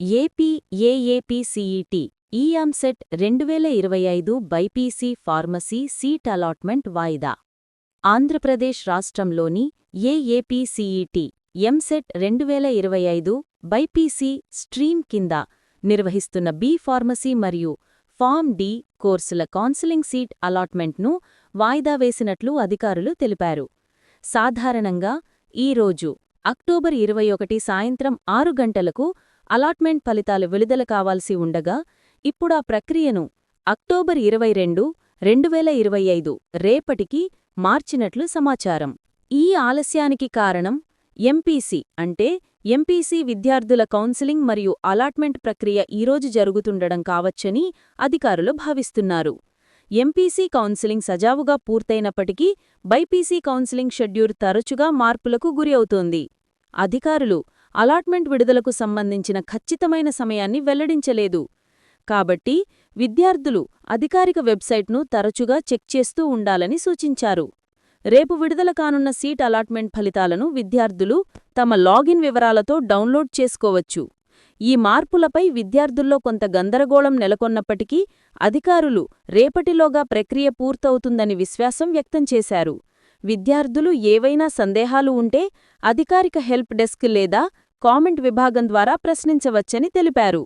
AP ఏఏపీసీఈటీ ఈ అంసెట్ రెండు వేల ఇరవై ఐదు బైపీసీ ఫార్మసీ సీట్ అలాట్మెంట్ వాయిదా. ఆంధ్రప్రదేశ్ రాష్ట్రంలోని ఏఏపీసీఈటీ ఎంసెట్ రెండు వేల ఇరవై ఐదు బైపీసీ స్ట్రీమ్ కింద నిర్వహిస్తున్న బీ ఫార్మసీ మరియు ఫామ్ డి కోర్సుల కౌన్సిలింగ్ సీట్ అలాట్మెంట్ను వాయిదా వేసినట్లు అధికారులు తెలిపారు. సాధారణంగా ఈరోజు అక్టోబర్ ఇరవై ఒకటి సాయంత్రం ఆరు గంటలకు అలాట్మెంట్ ఫలితాలు విడుదల కావాల్సి ఉండగా ఇప్పుడా ప్రక్రియను అక్టోబర్ ఇరవై రెండు రెండు వేల ఇరవై ఐదు రేపటికి మార్చినట్లు సమాచారం. ఈ ఆలస్యానికి కారణం ఎంపీసీ అంటే ఎంపీసీ విద్యార్థుల కౌన్సిలింగ్ మరియు అలాట్మెంట్ ప్రక్రియ ఈరోజు జరుగుతుండడం కావచ్చని అధికారులు భావిస్తున్నారు. ఎంపీసీ కౌన్సిలింగ్ సజావుగా పూర్తయినప్పటికీ బైపీసీ కౌన్సిలింగ్ షెడ్యూల్ తరచుగా మార్పులకు గురి అవుతోంది. అధికారులు అలాట్మెంట్ విడుదలకు సంబంధించిన ఖచ్చితమైన సమయాన్ని వెల్లడించలేదు. కాబట్టి విద్యార్థులు అధికారిక వెబ్సైట్ను తరచుగా చెక్ చేస్తూ ఉండాలని సూచించారు. రేపు విడుదల కానున్న సీట్ అలాట్మెంట్ ఫలితాలను విద్యార్థులు తమ లాగిన్ వివరాలతో డౌన్లోడ్ చేసుకోవచ్చు. ఈ మార్పులపై విద్యార్థుల్లో కొంత గందరగోళం నెలకొన్నప్పటికీ అధికారులు రేపటిలోగా ప్రక్రియ పూర్తవుతుందని విశ్వాసం వ్యక్తం చేశారు. విద్యార్థులు ఏవైనా సందేహాలు ఉంటే అధికారిక హెల్ప్ డెస్క్ లేదా కామెంట్ విభాగం ద్వారా ప్రశ్నించవచ్చని తెలిపారు.